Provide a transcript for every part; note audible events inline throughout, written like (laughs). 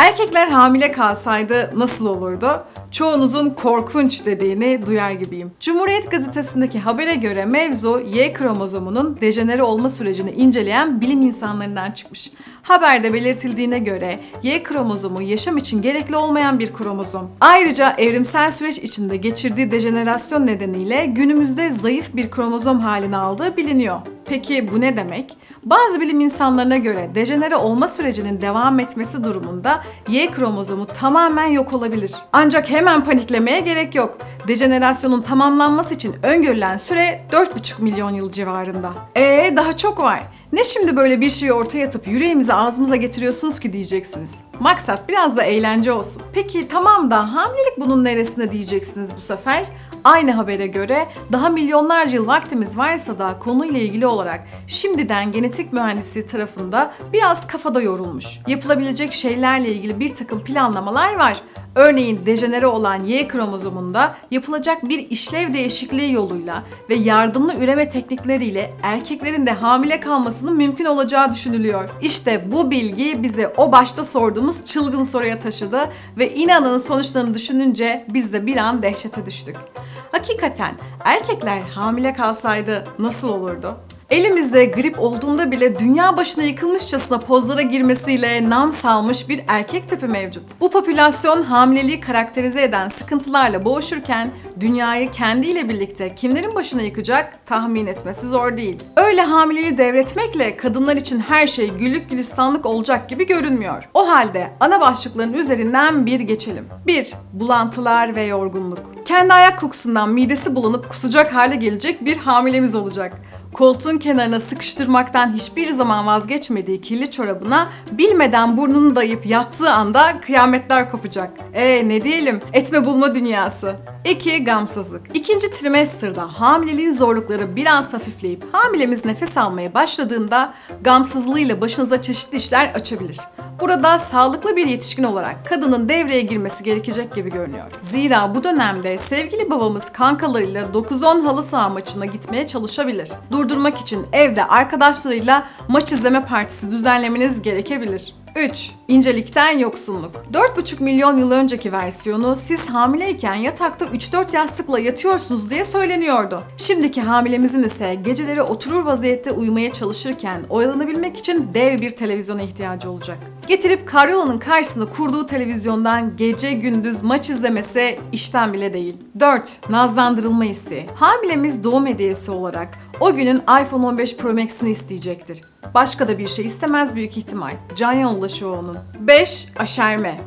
Erkekler hamile kalsaydı nasıl olurdu? Çoğunuzun korkunç dediğini duyar gibiyim. Cumhuriyet gazetesindeki habere göre mevzu Y kromozomunun dejenere olma sürecini inceleyen bilim insanlarından çıkmış. Haberde belirtildiğine göre Y kromozomu yaşam için gerekli olmayan bir kromozom. Ayrıca evrimsel süreç içinde geçirdiği dejenerasyon nedeniyle günümüzde zayıf bir kromozom halini aldığı biliniyor. Peki bu ne demek? Bazı bilim insanlarına göre dejenere olma sürecinin devam etmesi durumunda Y kromozomu tamamen yok olabilir. Ancak hemen paniklemeye gerek yok. Dejenerasyonun tamamlanması için öngörülen süre 4,5 milyon yıl civarında. Ee daha çok var. Ne şimdi böyle bir şeyi ortaya atıp yüreğimizi ağzımıza getiriyorsunuz ki diyeceksiniz. Maksat biraz da eğlence olsun. Peki tamam da hamilelik bunun neresinde diyeceksiniz bu sefer? Aynı habere göre daha milyonlarca yıl vaktimiz varsa da konuyla ilgili olarak şimdiden genetik mühendisliği tarafında biraz kafada yorulmuş. Yapılabilecek şeylerle ilgili bir takım planlamalar var. Örneğin dejenere olan Y kromozomunda yapılacak bir işlev değişikliği yoluyla ve yardımlı üreme teknikleriyle erkeklerin de hamile kalmasının mümkün olacağı düşünülüyor. İşte bu bilgi bizi o başta sorduğumuz çılgın soruya taşıdı ve inanın sonuçlarını düşününce biz de bir an dehşete düştük. Hakikaten erkekler hamile kalsaydı nasıl olurdu? Elimizde grip olduğunda bile dünya başına yıkılmışçasına pozlara girmesiyle nam salmış bir erkek tipi mevcut. Bu popülasyon hamileliği karakterize eden sıkıntılarla boğuşurken dünyayı kendiyle birlikte kimlerin başına yıkacak tahmin etmesi zor değil. Öyle hamileliği devretmekle kadınlar için her şey güllük gülistanlık olacak gibi görünmüyor. O halde ana başlıkların üzerinden bir geçelim. 1. Bulantılar ve yorgunluk. Kendi ayak kokusundan midesi bulanıp kusacak hale gelecek bir hamilemiz olacak koltuğun kenarına sıkıştırmaktan hiçbir zaman vazgeçmediği kirli çorabına bilmeden burnunu dayayıp yattığı anda kıyametler kopacak. E ne diyelim etme bulma dünyası. 2. Gamsızlık. İkinci trimesterda hamileliğin zorlukları biraz hafifleyip hamilemiz nefes almaya başladığında gamsızlığıyla başınıza çeşitli işler açabilir. Burada sağlıklı bir yetişkin olarak kadının devreye girmesi gerekecek gibi görünüyor. Zira bu dönemde sevgili babamız kankalarıyla 9-10 halı saha maçına gitmeye çalışabilir. Durdurmak için evde arkadaşlarıyla maç izleme partisi düzenlemeniz gerekebilir. 3. İncelikten yoksunluk. 4,5 milyon yıl önceki versiyonu siz hamileyken yatakta 3-4 yastıkla yatıyorsunuz diye söyleniyordu. Şimdiki hamilemizin ise geceleri oturur vaziyette uyumaya çalışırken oyalanabilmek için dev bir televizyona ihtiyacı olacak. Getirip karyolanın karşısına kurduğu televizyondan gece gündüz maç izlemesi işten bile değil. 4. Nazlandırılma isteği. Hamilemiz doğum hediyesi olarak o günün iPhone 15 Pro Max'ini isteyecektir. Başka da bir şey istemez büyük ihtimal. Can yoldaşı onun. 5. Aşerme.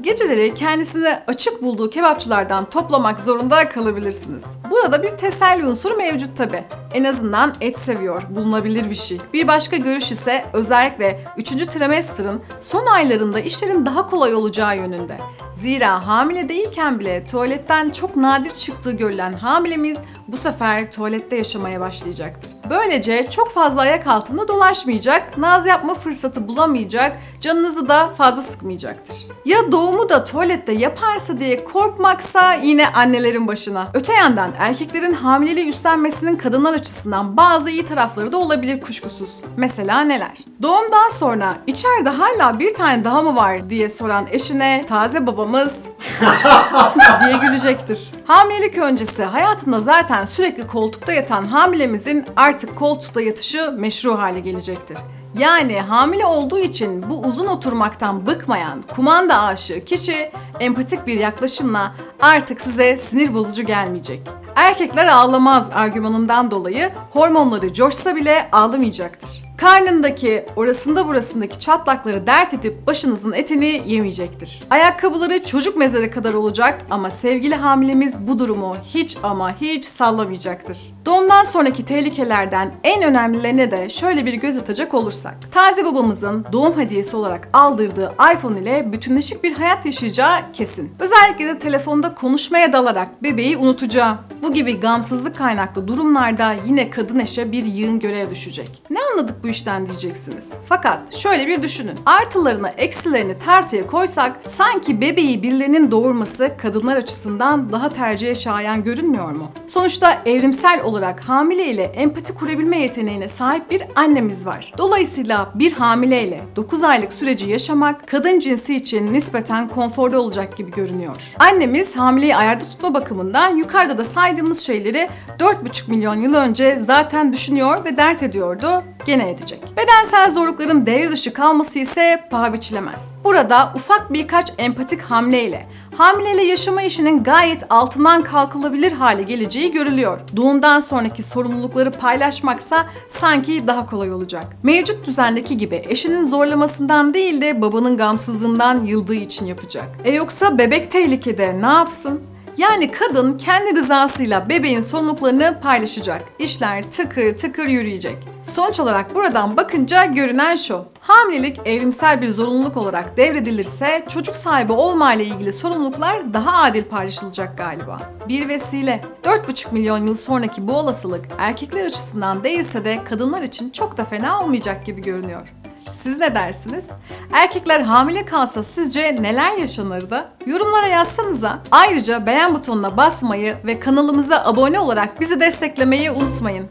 Geceleri kendisini açık bulduğu kebapçılardan toplamak zorunda kalabilirsiniz. Burada bir teselli unsuru mevcut tabi. En azından et seviyor, bulunabilir bir şey. Bir başka görüş ise özellikle 3. trimester'ın son aylarında işlerin daha kolay olacağı yönünde. Zira hamile değilken bile tuvaletten çok nadir çıktığı görülen hamilemiz bu sefer tuvalette yaşamaya başlayacaktır. Böylece çok fazla ayak altında dolaşmayacak, naz yapma fırsatı bulamayacak, canınızı da fazla sıkmayacaktır. Ya doğumu da tuvalette yaparsa diye korkmaksa yine annelerin başına. Öte yandan erkeklerin hamileliği üstlenmesinin kadınlar açısından bazı iyi tarafları da olabilir kuşkusuz. Mesela neler? Doğumdan sonra içeride hala bir tane daha mı var diye soran eşine taze babamız (laughs) diye gülecektir. Hamilelik öncesi hayatında zaten sürekli koltukta yatan hamilemizin artık koltukta yatışı meşru hale gelecektir. Yani hamile olduğu için bu uzun oturmaktan bıkmayan kumanda aşığı kişi empatik bir yaklaşımla artık size sinir bozucu gelmeyecek. Erkekler ağlamaz argümanından dolayı hormonları coşsa bile ağlamayacaktır. Karnındaki, orasında burasındaki çatlakları dert edip başınızın etini yemeyecektir. Ayakkabıları çocuk mezarı kadar olacak ama sevgili hamilemiz bu durumu hiç ama hiç sallamayacaktır. Doğumdan sonraki tehlikelerden en önemlilerine de şöyle bir göz atacak olursak. Taze babamızın doğum hediyesi olarak aldırdığı iPhone ile bütünleşik bir hayat yaşayacağı kesin. Özellikle de telefonda konuşmaya dalarak bebeği unutacağı. Bu gibi gamsızlık kaynaklı durumlarda yine kadın eşe bir yığın görev düşecek. Ne anladık bu işten diyeceksiniz. Fakat şöyle bir düşünün. Artılarını, eksilerini tartıya koysak sanki bebeği birilerinin doğurması kadınlar açısından daha tercihe şayan görünmüyor mu? Sonuçta evrimsel olarak hamile ile empati kurabilme yeteneğine sahip bir annemiz var. Dolayısıyla bir hamileyle 9 aylık süreci yaşamak kadın cinsi için nispeten konforlu olacak gibi görünüyor. Annemiz hamileyi ayarda tutma bakımından yukarıda da saydığımız şeyleri 4,5 milyon yıl önce zaten düşünüyor ve dert ediyordu, gene edecek. Bedensel zorlukların devre dışı kalması ise paha biçilemez. Burada ufak birkaç empatik hamleyle hamileyle yaşama işinin gayet altından kalkılabilir hale geleceği görülüyor. Doğumdan sonraki sorumlulukları paylaşmaksa sanki daha kolay olacak. Mevcut düzendeki gibi eşinin zorlamasından değil de babanın gamsızlığından yıldığı için yapacak. E yoksa bebek tehlikede ne yapsın? Yani kadın kendi rızasıyla bebeğin sorumluluklarını paylaşacak. İşler tıkır tıkır yürüyecek. Sonuç olarak buradan bakınca görünen şu. Hamilelik evrimsel bir zorunluluk olarak devredilirse çocuk sahibi olma ile ilgili sorumluluklar daha adil paylaşılacak galiba. Bir vesile. 4,5 milyon yıl sonraki bu olasılık erkekler açısından değilse de kadınlar için çok da fena olmayacak gibi görünüyor. Siz ne dersiniz? Erkekler hamile kalsa sizce neler yaşanırdı? Yorumlara yazsanıza. Ayrıca beğen butonuna basmayı ve kanalımıza abone olarak bizi desteklemeyi unutmayın.